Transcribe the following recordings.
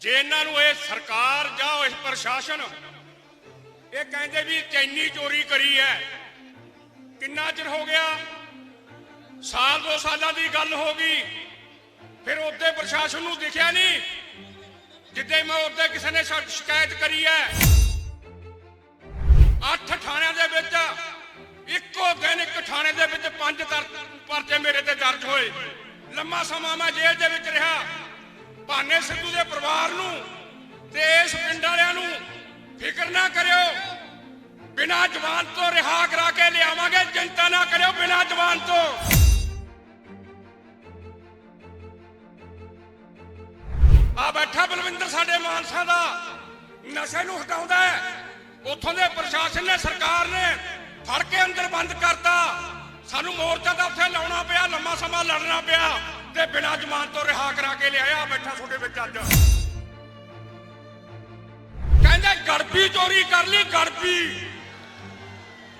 ਜੇ ਇਹਨਾਂ ਨੂੰ ਇਹ ਸਰਕਾਰ ਜਾਂ ਇਸ ਪ੍ਰਸ਼ਾਸਨ ਇਹ ਕਹਿੰਦੇ ਵੀ ਚੈਨੀ ਚੋਰੀ ਕਰੀ ਹੈ, ਕਿੰਨਾ ਚਿਰ ਹੋ ਗਿਆ? ਸਾਲ ਦੋ ਸਾਲਾਂ ਦੀ ਗੱਲ ਹੋ ਗਈ, ਫਿਰ ਉਹਦੇ ਪ੍ਰਸ਼ਾਸਨ ਨੂੰ ਦਿਖਿਆ ਨਹੀਂ, ਜਿੱਦੇ ਮੈਂ ਉਹਦੇ ਕਿਸੇ ਨੇ ਸ਼ਿਕਾਇਤ ਕਰੀ ਹੈ। ਅੱਠ ਥਾਣਿਆਂ ਦੇ ਵਿੱਚ, ਇੱਕੋ ਦਿਨ ਇੱਕ ਥਾਣੇ ਦੇ ਵਿੱਚ ਪੰਜ ਪਰਚੇ ਮੇਰੇ ਤੇ ਦਰਜ ਹੋਏ। ਲੰਮਾ ਸਮਾਂ ਮੈਂ ਜੇਲ੍ਹ ਦੇ ਵਿੱਚ ਰਿਹਾ। ਭਾਨੇ ਸਿੱਧੂ ਦੇ ਪਰਿਵਾਰ ਨੂੰ ਤੇ ਇਸ ਪਿੰਡ ਵਾਲਿਆਂ ਨੂੰ ਫਿਕਰ ਨਾ ਕਰਿਓ। ਬਿਨਾਂ ਜਵਾਨ ਤੋਂ ਰਿਹਾ ਕਰਾ ਕੇ ਲਿਆਵਾਂਗੇ, ਚਿੰਤਾ ਨਾ ਕਰਿਓ ਬਿਨਾਂ ਜ਼ਬਾਨ ਤੋਂ। ਆ ਬੈਠਾ ਬਲਵਿੰਦਰ ਸਾਡੇ ਮਾਨਸਾ ਦਾ। ਨਸ਼ੇ ਨੂੰ ਹਟਾਉਂਦਾ ਹੈ। ਉੱਥੋਂ ਦੇ ਪ੍ਰਸ਼ਾਸਨ ਨੇ, ਸਰਕਾਰ ਨੇ ਫੜ ਕੇ ਅੰਦਰ ਬੰਦ ਕਰਤਾ। ਸਾਨੂੰ ਮੋਰਚਾ ਦਾ ਉੱਥੇ ਲਾਉਣਾ ਪਿਆ, ਲੰਮਾ ਸਮਾਂ ਲੜਨਾ ਪਿਆ। ਤੇ ਬਿਨਾਂ ਜ਼ਮਾਨ ਤੋਂ ਰਿਹਾ ਕਰਾ ਕੇ ਲਿਆਇਆ, ਬੈਠਾ ਤੁਹਾਡੇ ਵਿੱਚ ਅੱਜ। ਕਹਿੰਦੇ ਗੜਬੀ ਚੋਰੀ ਕਰ ਲਈ, ਗੜਬੀ।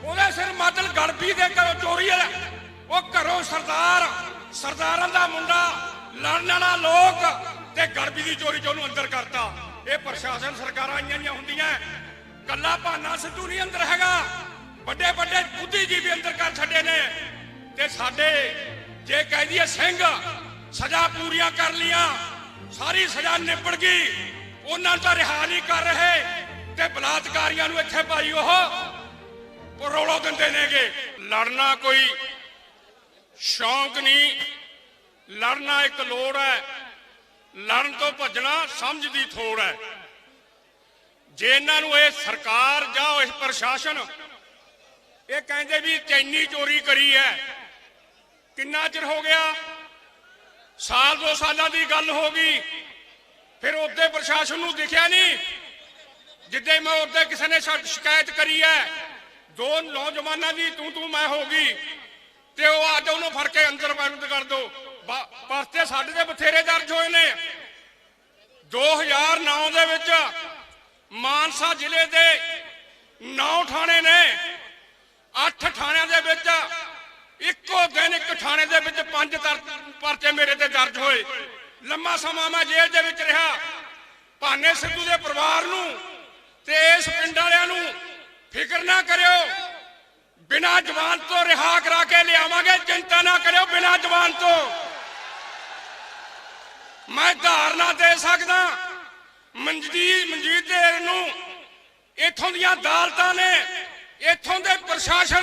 ਉਹਦੇ ਸਿਰ ਮਾਤਲ ਗੜਬੀ ਦੇ ਘਰੋਂ ਚੋਰੀ ਹੈ। ਉਹ ਘਰੋਂ ਸਰਦਾਰ ਸਰਦਾਰਾਂ ਦਾ ਮੁੰਡਾ, ਲੜਨ ਵਾਲਾ ਲੋਕ ਤੇ ਗੜਬੀ ਦੀ ਚੋਰੀ ਚ ਉਹਨੂੰ ਅੰਦਰ ਕਰਤਾ। ਇਹ ਪ੍ਰਸ਼ਾਸਨ ਸਰਕਾਰਾਂ ਆਈਆਂ ਨਹੀਂ ਹੁੰਦੀਆਂ। ਕੱਲਾ ਭਾਨਾ ਸਿੱਧੂ ਨਹੀਂ ਅੰਦਰ ਹੈਗਾ। ਵੱਡੇ ਵੱਡੇ ਬੁੱਧੀਜੀਵੀ ਅੰਦਰ ਕਰ ਛੱਡੇ ਨੇ। ਤੇ ਸਾਡੇ, ਜੇ ਕਹਿ ਦਈਏ ਸਿੰਘ ਸਜ਼ਾ ਪੂਰੀਆਂ ਕਰ ਲੀਆਂ ਸਾਰੀ ਸਜ਼ਾ ਨਿਬੜ ਗਈ। ਉਹਨਾਂ ਨੂੰ ਤਾਂ ਰਿਹਾ ਨਹੀਂ ਕਰ ਰਹੇ ਤੇ ਬਲਾਤਕਾਰੀਆਂ ਨੂੰ ਇੱਥੇ ਭਾਈ ਉਹ ਉਹ ਦਿੰਦੇ ਨੇਗੇ। ਲੜਨਾ ਕੋਈ ਸ਼ੌਂਕ ਨਹੀਂ। ਲੜਨਾ ਇੱਕ ਲੋੜ ਹੈ। ਲੜਨ ਤੋਂ ਭੱਜਣਾ ਸਮਝ ਦੀ ਥੋੜ ਹੈ। ਜੇ ਇਹਨਾਂ ਨੂੰ ਇਹ ਸਰਕਾਰ ਜਾਂ ਇਸ ਪ੍ਰਸ਼ਾਸਨ ਇਹ ਕਹਿੰਦੇ ਵੀ ਚੈਨੀ ਚੋਰੀ ਕਰੀ ਹੈ, ਕਿੰਨਾ ਚਿਰ ਹੋ ਗਿਆ? ਸਾਲ ਦੋ ਸਾਲਾਂ ਦੀ ਗੱਲ ਹੋ ਗਈ। ਫਿਰ ਉਹਦੇ ਪ੍ਰਸ਼ਾਸਨ ਨੂੰ ਦਿਖਿਆ ਨਹੀਂ। ਜਿੱਦੇ ਮੈਂ ਉਹਦੇ ਕਿਸੇ ਨੇ ਸ਼ਿਕਾਇਤ ਕਰੀ ਹੈ, ਦੋ ਨੌਜਵਾਨਾਂ ਦੀ ਤੂੰ ਤੂੰ ਮੈਂ ਹੋ ਗਈ। ਤੇ ਉਹ ਅੱਜ ਉਹਨੂੰ ਫੜ ਕੇ ਅੰਦਰ ਬੰਦ ਕਰ ਦੋ। ਪਰਚੇ ਸਾਡੇ ਦੇ ਬਥੇਰੇ ਦਰਜ ਹੋਏ ਨੇ। 2009 ਦੇ ਵਿੱਚ ਮਾਨਸਾ ਜ਼ਿਲ੍ਹੇ ਦੇ 9 ਥਾਣੇ ਨੇ। 8 ਥਾਣਿਆਂ ਦੇ ਵਿੱਚ ਇੱਕੋ ਦਿਨ ਇੱਕ ਥਾਣੇ ਦੇ ਵਿੱਚ ਪੰਜ ਪਰਚੇ ਮੇਰੇ ਤੇ ਦਰਜ ਹੋਏ। ਲੰਮਾ ਸਮਾਂ ਮੈਂ ਜੇਲ੍ਹ ਦੇ ਵਿੱਚ ਰਿਹਾ। ਭਾਨੇ ਸਿੱਧੂ ਦੇ ਪਰਿਵਾਰ ਨੂੰ ਤੇ ਇਸ ਪਿੰਡ ਵਾਲਿਆਂ ਨੂੰ ਫਿਕਰ ਨਾ ਕਰਿਓ। ਬਿਨਾਂ ਜਵਾਨ ਤੋਂ ਰਿਹਾ ਕਰਾ ਕੇ ਲਿਆਵਾਂਗੇ, ਚਿੰਤਾ ਨਾ ਕਰਿਓ ਬਿਨਾਂ ਜਵਾਨ ਤੋਂ। ਮੈਂ ਧਾਰਨਾ ਦੇ ਸਕਦਾ। ਮਨਜੀਤ ਮਨਜੀਤ ਦੇ ਨੂੰ ਇੱਥੋਂ ਦੀਆਂ ਅਦਾਲਤਾਂ ਨੇ, ਇੱਥੋਂ ਦੇ ਪ੍ਰਸ਼ਾਸਨ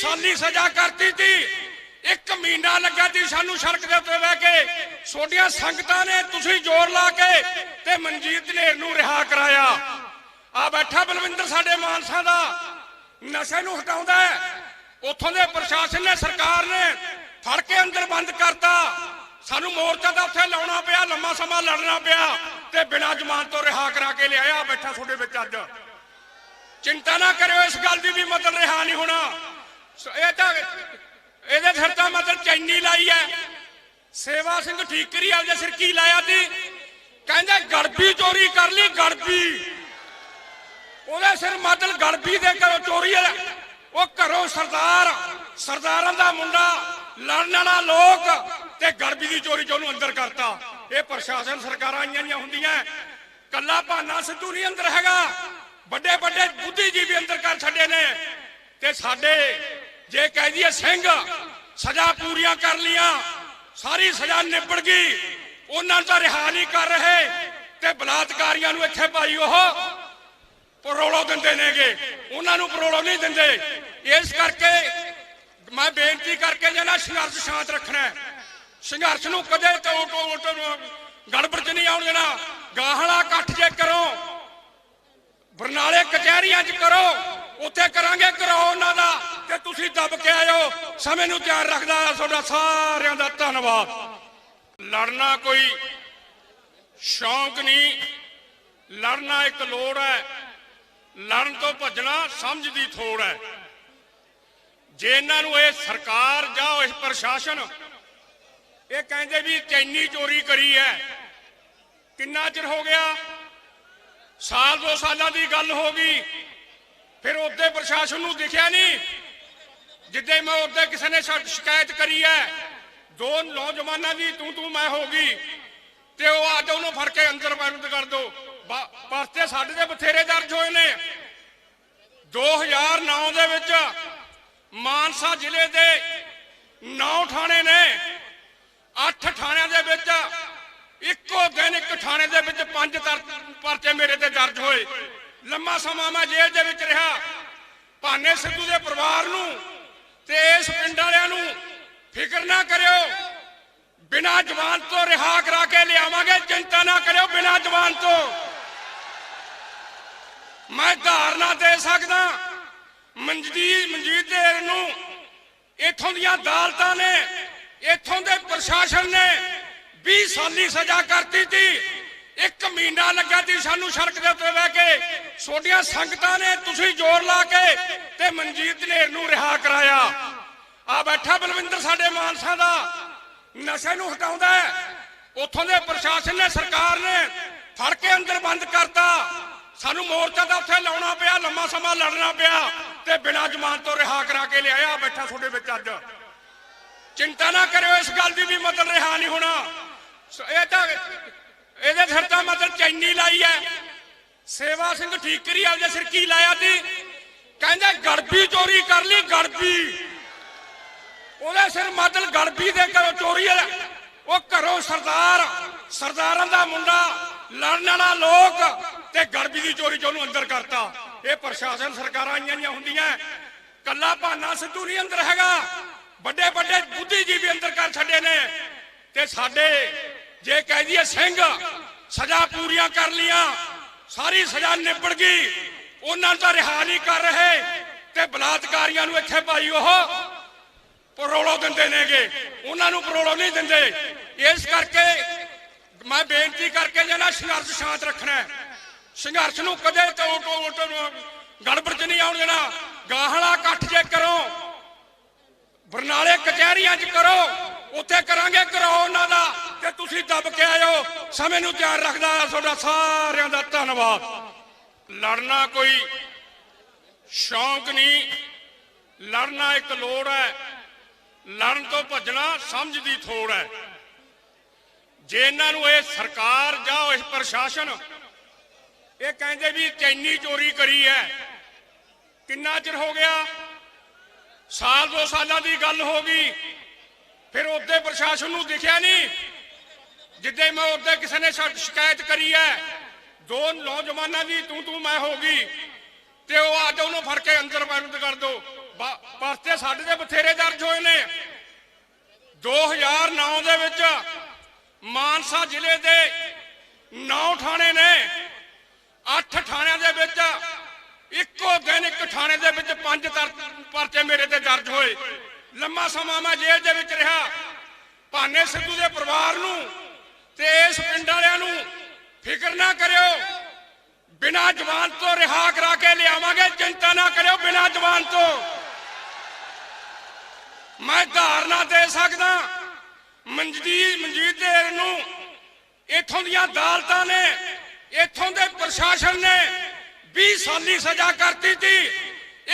ਸਾਲੀ ਸਜ਼ਾ ਕਰਤੀ ਸੀ ਇੱਕ ਮਹੀਨਾ ਲੱਗਾ ਸੀ ਸਾਨੂੰ ਸੜਕ ਦੇ ਉੱਤੇ ਬਹਿ ਕੇ। ਛੋਟੀਆਂ ਸੰਗਤਾਂ ਨੇ ਤੁਸੀਂ ਜ਼ੋਰ ਲਾ ਕੇ ਤੇ ਮਨਜੀਤ ਢੇਰ ਨੂੰ ਰਿਹਾ ਕਰਾਇਆ। ਆ ਬੈਠਾ ਬਲਵਿੰਦਰ ਸਾਡੇ ਮਾਨਸਾ ਦਾ। ਨਸ਼ੇ ਨੂੰ ਹਟਾਉਂਦਾ ਉੱਥੋਂ ਦੇ ਪ੍ਰਸ਼ਾਸਨ ਨੇ, ਸਰਕਾਰ ਨੇ ਫੜ ਕੇ ਅੰਦਰ ਬੰਦ ਕਰਤਾ। ਸਾਨੂੰ ਮੋਰਚਾ ਦਾ ਉੱਥੇ ਲਾਉਣਾ ਪਿਆ, ਲੰਮਾ ਸਮਾਂ ਲੜਨਾ ਪਿਆ ਤੇ ਬਿਨਾਂ ਜ਼ਮਾਨ ਤੋਂ ਰਿਹਾ ਕਰਾ ਕੇ ਲਿਆਇਆ। ਬੈਠਾ ਤੁਹਾਡੇ ਵਿੱਚ ਅੱਜ। ਚਿੰਤਾ ਨਾ ਕਰਿਓ, ਇਸ ਗੱਲ ਦੀ ਵੀ ਮਤਲਬ ਰਿਹਾ ਨਹੀਂ ਹੋਣਾ। ਇਹ ਤਾਂ ਇਹਦੇ ਸਿਰ ਤਾਂ ਮਤਲਬ ਚੈਨੀ ਲਾਈ ਹੈ ਸੇਵਾ ਸਿੰਘ ਠੀਕਰੀ ਆਪਦੇ ਸਿਰ ਕੀ ਲਾਇਆ ਸੀ? ਕਹਿੰਦੇ, ਗੜਬੀ ਚੋਰੀ ਕਰ ਲਈ, ਗੜਬੀ। ਉਹਦੇ ਸਿਰ ਮਤਲਬ ਗੜਬੀ ਦੇ ਘਰੋਂ ਚੋਰੀ ਉਹ ਘਰੋਂ ਸਰਦਾਰ, ਸਰਦਾਰਾਂ ਦਾ ਮੁੰਡਾ, ਲੜਨ ਵਾਲਾ ਲੋਕ ਤੇ ਗੜਬੀ ਦੀ ਚੋਰੀ ਚ ਉਹਨੂੰ ਅੰਦਰ ਕਰਤਾ। ਇਹ ਪ੍ਰਸ਼ਾਸਨ ਸਰਕਾਰਾਂ ਆਈਆਂ ਨਹੀਂ ਹੁੰਦੀਆਂ ਕੱਲਾ ਭਾਨਾ ਸਿੱਧੂ ਨਹੀਂ ਅੰਦਰ ਹੈਗਾ। ਵੱਡੇ ਵੱਡੇ ਬੁੱਧੀਜੀਵੀ ਅੰਦਰ ਕਰ ਛੱਡੇ ਨੇ। ਤੇ ਸਾਡੇ ਜੇ ਕਹਿ ਦਈਏ ਸਿੰਘ, ਸਜ਼ਾ ਪੂਰੀਆਂ ਕਰ ਲੀਆਂ ਸਾਰੀ ਸਜ਼ਾ ਨਿਬੜ ਗਈ, ਉਹਨਾਂ ਨੂੰ ਰਿਹਾ ਨਹੀਂ ਕਰ ਰਹੇ ਤੇ ਬਲਾਤਕਾਰੀਆਂ ਨੂੰ ਇੱਥੇ ਭਾਈ ਉਹ ਪਰੋਲੋ ਦਿੰਦੇ ਨੇਗੇ। ਉਹਨਾਂ ਨੂੰ ਪਰੋਲੋ ਨਹੀਂ ਦਿੰਦੇ। ਇਸ ਕਰਕੇ ਮੈਂ ਬੇਨਤੀ ਕਰਕੇ ਜਨਾ ਸੰਘਰਸ਼ ਸ਼ਾਂਤ ਰੱਖਣਾ ਸੰਘਰਸ਼ ਨੂੰ ਕਦੇ ਟੋਟ ਟੋਟ ਗੜਬੜ ਚ ਨਹੀਂ ਆਉਣ ਦੇਣਾ। ਗਾਹਲਾ ਇਕੱਠ ਜੇ ਕਰੋ, ਬਰਨਾਲੇ ਕਚਹਿਰੀਆਂ 'ਚ ਕਰੋ, ਉੱਥੇ ਕਰਾਂਗੇ ਕਰੋ ਉਹਨਾਂ ਦਾ। ਤੇ ਤੁਸੀਂ ਦੱਬ ਕੇ ਆਇਓ। ਸਮੇਂ ਨੂੰ ਧਿਆਨ ਰੱਖਦਾ ਤੁਹਾਡਾ ਸਾਰਿਆਂ ਦਾ ਧੰਨਵਾਦ। ਲੜਨਾ ਕੋਈ ਸ਼ੌਂਕ ਨਹੀਂ। ਲੜਨਾ ਇੱਕ ਲੋੜ ਹੈ। ਲੜਨ ਤੋਂ ਭੱਜਣਾ ਸਮਝ ਦੀ ਥੋੜ ਹੈ। ਜੇ ਇਹਨਾਂ ਨੂੰ ਇਹ ਸਰਕਾਰ ਜਾਂ ਇਸ ਪ੍ਰਸ਼ਾਸਨ ਇਹ ਕਹਿੰਦੇ ਵੀ ਚੈਨੀ ਚੋਰੀ ਕਰੀ ਹੈ, ਕਿੰਨਾ ਚਿਰ ਹੋ ਗਿਆ? ਸਾਲ ਦੋ ਸਾਲਾਂ ਦੀ ਗੱਲ ਹੋ ਗਈ। ਫਿਰ ਉਹਦੇ ਪ੍ਰਸ਼ਾਸਨ ਨੂੰ ਦਿਖਿਆ ਨਹੀਂ। ਜਿੱਦੇ ਮੈਂ ਉਹਦੇ ਕਿਸੇ ਨੇ ਸ਼ਿਕਾਇਤ ਕਰੀ ਹੈ, ਦੋ ਨੌਜਵਾਨਾਂ ਦੀ ਤੂੰ ਤੂੰ ਮੈਂ ਹੋ ਗਈ, ਤੇ ਉਹ ਅੱਜ ਉਹਨੂੰ ਫੜ ਕੇ ਅੰਦਰ ਬੰਦ ਕਰ ਦੋ। ਬ- ਪਰਚੇ ਸਾਡੇ ਦੇ ਬਥੇਰੇ ਦਰਜ ਹੋਏ ਨੇ। 2009 ਦੇ ਵਿੱਚ ਮਾਨਸਾ ਜ਼ਿਲ੍ਹੇ ਦੇ 9 ਥਾਣੇ ਨੇ। 8 ਥਾਣਿਆਂ ਦੇ ਵਿੱਚ ਇੱਕੋ ਦਿਨ ਇੱਕ ਥਾਣੇ ਦੇ ਵਿੱਚ ਪੰਜ ਪਰਚੇ ਮੇਰੇ ਤੇ ਦਰਜ ਹੋਏ। ਲੰਮਾ ਸਮਾਂ ਮੈਂ ਜੇਲ੍ਹ ਦੇ ਵਿੱਚ ਰਿਹਾ। ਭਾਨੇ ਸਿੱਧੂ ਦੇ ਪਰਿਵਾਰ ਨੂੰ ਤੇ ਇਸ ਪਿੰਡ ਵਾਲਿਆਂ ਨੂੰ ਫਿਕਰ ਨਾ ਕਰਿਓ। ਬਿਨਾਂ ਜਵਾਨ ਤੋਂ ਰਿਹਾ ਕਰਾ ਕੇ ਲਿਆਵਾਂਗੇ, ਚਿੰਤਾ ਨਾ ਕਰਿਓ ਬਿਨਾਂ ਜਵਾਨ ਤੋਂ। ਮੈਂ ਧਾਰਨਾ ਦੇ ਸਕਦਾ, ਮਨਜੀਤ ਮਨਜੀਤ ਦੇਰ ਨੂੰ ਇੱਥੋਂ ਦੀਆਂ ਅਦਾਲਤਾਂ ਨੇ, ਇੱਥੋਂ ਦੇ ਪ੍ਰਸ਼ਾਸਨ ਨੇ 20 ਸਾਲੀ ਸਜ਼ਾ ਕਰਤੀ ਸੀ ਇੱਕ ਮਹੀਨਾ ਲੱਗਾ ਸੀ ਸਾਨੂੰ ਸੜਕ ਦੇ ਉੱਤੇ ਬਹਿ ਕੇ। ਛੋਟੀਆਂ ਸੰਗਤਾਂ ਨੇ ਤੁਸੀਂ ਜ਼ੋਰ ਲਾ ਕੇ ਤੇ ਮਨਜੀਤ ਨੇਰ ਨੂੰ ਰਿਹਾ ਕਰਾਇਆ। ਆ ਬੈਠਾ ਬਲਵਿੰਦਰ ਸਾਡੇ ਮਾਨਸਾ ਦਾ। ਨਸ਼ੇ ਨੂੰ ਹਟਾਉਂਦਾ ਉੱਥੋਂ ਦੇ ਪ੍ਰਸ਼ਾਸਨ ਨੇ, ਸਰਕਾਰ ਨੇ ਫੜ ਕੇ ਅੰਦਰ ਬੰਦ ਕਰਤਾ। ਸਾਨੂੰ ਮੋਰਚਾ ਦਾ ਉੱਥੇ ਲਾਉਣਾ ਪਿਆ, ਲੰਮਾ ਸਮਾਂ ਲੜਨਾ ਪਿਆ ਤੇ ਬਿਨਾਂ ਜ਼ਮਾਨਤ ਤੋਂ ਰਿਹਾ ਕਰਾ ਕੇ ਲਿਆਇਆ ਬੈਠਾ ਤੁਹਾਡੇ ਵਿੱਚ ਅੱਜ। ਚਿੰਤਾ ਨਾ ਕਰਿਓ, ਇਸ ਗੱਲ ਦੀ ਵੀ ਮਤਲਬ ਰਿਹਾ ਨਹੀਂ ਹੋਣਾ। ਇਹ ਤਾਂ ਇਹਦੇ ਸਿਰ ਤਾਂ ਮਤਲਬ ਚੈਨੀ ਲਾਈ ਹੈ। ਸੇਵਾ ਸਿੰਘ ਠੀਕਰੀ ਆਪਦੇ ਸਿਰ ਕੀ ਲਾਇਆ ਸੀ? ਕਹਿੰਦੇ, ਗੜਬੀ ਚੋਰੀ ਕਰ ਲਈ, ਗੜਬੀ। ਉਹਦੇ ਸਿਰ ਮਤਲਬ ਗੜਬੀ ਦੇ ਘਰੋਂ ਚੋਰੀ ਹੈ ਉਹ ਘਰੋਂ ਸਰਦਾਰ, ਸਰਦਾਰਾਂ ਦਾ ਮੁੰਡਾ, ਲੜਨ ਵਾਲਾ ਲੋਕ ਤੇ ਗੜਬੀ ਦੀ ਚੋਰੀ ਚ ਉਹਨੂੰ ਅੰਦਰ ਕਰਤਾ। ਇਹ ਪ੍ਰਸ਼ਾਸਨ ਸਰਕਾਰਾਂ ਆਈਆਂ ਨਹੀਂ ਹੁੰਦੀਆਂ। ਕੱਲਾ ਭਾਨਾ ਸਿੱਧੂ ਨਹੀਂ ਅੰਦਰ ਹੈਗਾ। ਵੱਡੇ ਵੱਡੇ ਬੁੱਧੀਜੀਵੀ ਅੰਦਰ ਕਰ ਛੱਡੇ ਨੇ। ਤੇ ਸਾਡੇ ਜੇ ਕਹਿ ਦਈਏ ਸਿੰਘ, ਸਜ਼ਾ ਪੂਰੀਆਂ ਕਰ ਲੀਆਂ ਸਾਰੀ ਸਜ਼ਾ ਨਿਬੜ ਗਈ। ਉਹਨਾਂ ਨੂੰ ਤਾਂ ਰਿਹਾ ਨਹੀਂ ਕਰ ਰਹੇ। ਤੇ ਬਲਾਤਕਾਰੀਆਂ ਨੂੰ ਇੱਥੇ ਭਾਈ ਉਹ ਪਰੋਲੋ ਦਿੰਦੇ ਨੇਗੇ। ਉਹਨਾਂ ਨੂੰ ਪਰੋਲੋ ਨਹੀਂ ਦਿੰਦੇ। ਇਸ ਕਰਕੇ ਮੈਂ ਬੇਨਤੀ ਕਰਕੇ ਜਨਾ ਸੰਘਰਸ਼ ਸ਼ਾਂਤ ਰੱਖਣਾ ਸੰਘਰਸ਼ ਨੂੰ ਕਦੇ ਟੋ ਟੋ ਗੜਬੜ ਚ ਨਹੀਂ ਆਉਣ ਦੇਣਾ। ਗਾਹਲਾ ਇਕੱਠ ਜੇ ਕਰੋ, ਬਰਨਾਲੇ ਕਚਹਿਰੀਆਂ 'ਚ ਕਰੋ, ਉੱਥੇ ਕਰਾਂਗੇ ਕਰੋ ਉਹਨਾਂ ਦਾ ਤੇ ਤੁਸੀਂ ਦੱਬ ਕੇ ਆਇਓ। ਸਮੇਂ ਨੂੰ ਧਿਆਨ ਰੱਖਦਾ ਤੁਹਾਡਾ ਸਾਰਿਆਂ ਦਾ ਧੰਨਵਾਦ। ਲੜਨਾ ਕੋਈ ਸ਼ੌਂਕ ਨਹੀਂ। ਲੜਨਾ ਇੱਕ ਲੋੜ ਹੈ। ਲੜਨ ਤੋਂ ਭੱਜਣਾ ਸਮਝ ਦੀ ਥੋੜ ਹੈ। ਜੇ ਇਹਨਾਂ ਨੂੰ ਇਹ ਸਰਕਾਰ ਜਾਂ ਇਸ ਪ੍ਰਸ਼ਾਸਨ ਇਹ ਕਹਿੰਦੇ ਵੀ ਚੈਨੀ ਚੋਰੀ ਕਰੀ ਹੈ, ਕਿੰਨਾ ਚਿਰ ਹੋ ਗਿਆ? ਸਾਲ, ਦੋ ਸਾਲਾਂ ਦੀ ਗੱਲ ਹੋ ਗਈ। ਫਿਰ ਉਹਦੇ ਪ੍ਰਸ਼ਾਸਨ ਨੂੰ ਦਿਖਿਆ ਨਹੀਂ। ਜਿੱਦੇ ਮੈਂ ਉਹਦੇ ਕਿਸੇ ਨੇ ਸ਼ਿਕਾਇਤ ਕਰੀ ਹੈ, ਦੋ ਨੌਜਵਾਨਾਂ ਦੀ ਤੂੰ ਤੂੰ ਮੈਂ ਹੋ ਗਈ, ਤੇ ਉਹ ਅੱਜ ਉਹਨੂੰ ਫੜ ਕੇ ਅੰਦਰ ਬੰਦ ਕਰ ਦੋ। ਪਰਚੇ ਸਾਡੇ ਦੇ ਬਥੇਰੇ ਦਰਜ ਹੋਏ ਨੇ। 2009 ਦੇ ਵਿੱਚ ਮਾਨਸਾ ਜ਼ਿਲ੍ਹੇ ਦੇ 9 ਥਾਣੇ ਨੇ। 8 ਥਾਣਿਆਂ ਦੇ ਵਿੱਚ ਇੱਕੋ ਦਿਨ ਇੱਕ ਥਾਣੇ ਦੇ ਵਿੱਚ ਪੰਜ ਪਰਚੇ ਮੇਰੇ ਤੇ ਦਰਜ ਹੋਏ। ਲੰਮਾ ਸਮਾਂ ਮੈਂ ਜੇਲ੍ਹ ਦੇ ਵਿੱਚ ਰਿਹਾ। ਭਾਨੇ ਸਿੱਧੂ ਦੇ ਪਰਿਵਾਰ ਨੂੰ ਤੇ ਇਸ ਪਿੰਡ ਵਾਲਿਆਂ ਨੂੰ ਫਿਕਰ ਨਾ ਕਰਿਓ। ਬਿਨਾਂ ਜਵਾਨ ਤੋਂ ਰਿਹਾ ਕਰਾ ਕੇ ਲਿਆਵਾਂਗੇ। ਚਿੰਤਾ ਨਾ ਕਰਿਓ, ਬਿਨਾਂ ਜਵਾਨ ਤੋਂ। ਮੈਂ ਧਾਰਨਾ ਦੇ ਸਕਦਾ। ਮਨਜੀਤ ਮਨਜੀਤ ਦੇਰ ਨੂੰ ਇੱਥੋਂ ਦੀਆਂ ਅਦਾਲਤਾਂ ਨੇ, ਇੱਥੋਂ ਦੇ ਪ੍ਰਸ਼ਾਸਨ ਨੇ 20 ਸਾਲੀ ਸਜ਼ਾ ਕਰਤੀ ਸੀ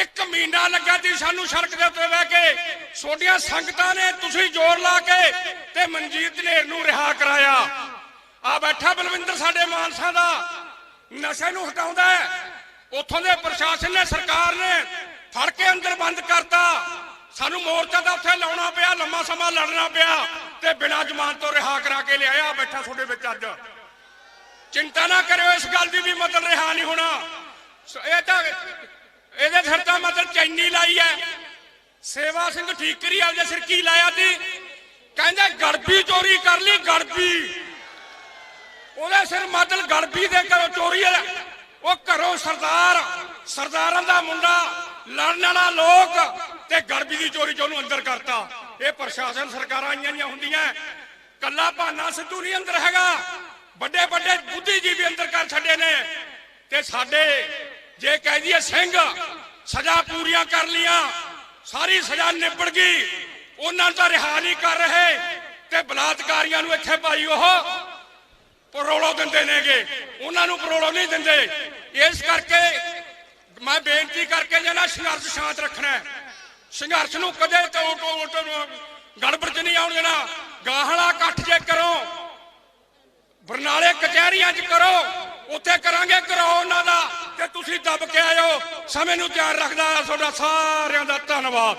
ਇੱਕ ਮਹੀਨਾ ਲੱਗਾ ਸੀ ਸਾਨੂੰ ਸੜਕ ਦੇ ਉੱਤੇ ਬਹਿ ਕੇ। ਛੋਟੀਆਂ ਸੰਗਤਾਂ ਨੇ ਤੁਸੀਂ ਜ਼ੋਰ ਲਾ ਕੇ ਤੇ ਮਨਜੀਤ ਨੇਰ ਨੂੰ ਰਿਹਾ ਕਰਾਇਆ। ਆ ਬੈਠਾ ਬਲਵਿੰਦਰ ਸਾਡੇ ਮਾਨਸਾ ਦਾ। ਨਸ਼ੇ ਨੂੰ ਹਟਾਉਂਦਾ ਹੈ। ਉੱਥੋਂ ਦੇ ਪ੍ਰਸ਼ਾਸਨ ਨੇ, ਸਰਕਾਰ ਨੇ ਫੜ ਕੇ ਅੰਦਰ ਬੰਦ ਕਰਤਾ। ਸਾਨੂੰ ਮੋਰਚਾ ਦਾ ਉੱਥੇ ਲਾਉਣਾ ਪਿਆ, ਲੰਮਾ ਸਮਾਂ ਲੜਨਾ ਪਿਆ ਤੇ ਬਿਨਾਂ ਜ਼ਮਾਨਤ ਤੋਂ ਰਿਹਾ ਕਰਾ ਕੇ ਲਿਆਇਆ ਬੈਠਾ ਤੁਹਾਡੇ ਵਿੱਚ ਅੱਜ। ਚਿੰਤਾ ਨਾ ਕਰਿਓ, ਇਸ ਗੱਲ ਦੀ ਵੀ ਮਤਲਬ ਰਿਹਾ ਨਹੀਂ ਹੋਣਾ। ਇਹ ਤਾਂ ਇਹਦੇ ਸਿਰ ਤਾਂ ਮਤਲਬ ਚੈਨੀ ਲਾਈ ਹੈ। ਸੇਵਾ ਸਿੰਘ ਠੀਕਰੀ ਆਪਦੇ ਸਿਰ ਕੀ ਲਾਇਆ ਸੀ? ਕਹਿੰਦੇ, ਗੜਬੀ ਚੋਰੀ ਕਰ ਲਈ, ਗੜਬੀ। ਉਹਦੇ ਸਿਰ ਮਤਲਬ ਗੜਬੀ ਦੇ ਘਰੋਂ ਚੋਰੀ ਹੈ। ਉਹ ਘਰੋਂ ਸਰਦਾਰ, ਸਰਦਾਰਾਂ ਦਾ ਮੁੰਡਾ, ਲੜਨ ਵਾਲਾ ਲੋਕ ਤੇ ਗੜਬੀ ਦੀ ਚੋਰੀ ਚ ਉਹਨੂੰ ਅੰਦਰ ਕਰਤਾ। ਇਹ ਪ੍ਰਸ਼ਾਸਨ ਸਰਕਾਰਾਂ ਆਈਆਂ ਨਹੀਂ ਹੁੰਦੀਆਂ। ਕੱਲਾ ਭਾਨਾ ਸਿੱਧੂ ਨਹੀਂ ਅੰਦਰ ਹੈਗਾ। ਵੱਡੇ ਵੱਡੇ ਬੁੱਧੀਜੀਵੀ ਅੰਦਰ ਕਰ ਛੱਡੇ ਨੇ। ਤੇ ਸਾਡੇ ਜੇ ਕਹਿ ਦਈਏ ਸਿੰਘ, ਸਜ਼ਾ ਪੂਰੀਆਂ ਕਰ ਲੀਆਂ ਸਾਰੀ ਸਜ਼ਾ ਨਿਬੜ ਗਈ। ਉਹਨਾਂ ਨੂੰ ਤਾਂ ਰਿਹਾ ਨਹੀਂ ਕਰ ਰਹੇ। ਤੇ ਬਲਾਤਕਾਰੀਆਂ ਨੂੰ ਇੱਥੇ ਭਾਈ ਉਹ ਪਰੋਲੋ ਦਿੰਦੇ ਨੇਗੇ। ਉਹਨਾਂ ਨੂੰ ਪਰੋਲੋ ਨਹੀਂ ਦਿੰਦੇ। ਇਸ ਕਰਕੇ ਮੈਂ ਬੇਨਤੀ ਕਰਕੇ ਜਨਾ ਸੰਘਰਸ਼ ਸ਼ਾਂਤ ਰੱਖਣਾ ਸੰਘਰਸ਼ ਨੂੰ ਕਦੇ ਟੋ ਟੋ ਗੜਬੜ ਚ ਨਹੀਂ ਆਉਣ ਦੇਣਾ। ਗਾਹਲਾ ਇਕੱਠ ਜੇ ਕਰੋ, ਬਰਨਾਲੇ ਕਚਹਿਰੀਆਂ 'ਚ ਕਰੋ, ਉੱਥੇ ਕਰਾਂਗੇ ਕਰਾਓ ਉਹਨਾਂ ਦਾ ਤੇ ਤੁਸੀਂ ਦੱਬ ਕੇ ਆਇਓ। ਸਮੇਂ ਨੂੰ ਧਿਆਨ ਰੱਖਦਾ ਤੁਹਾਡਾ ਸਾਰਿਆਂ ਦਾ ਧੰਨਵਾਦ।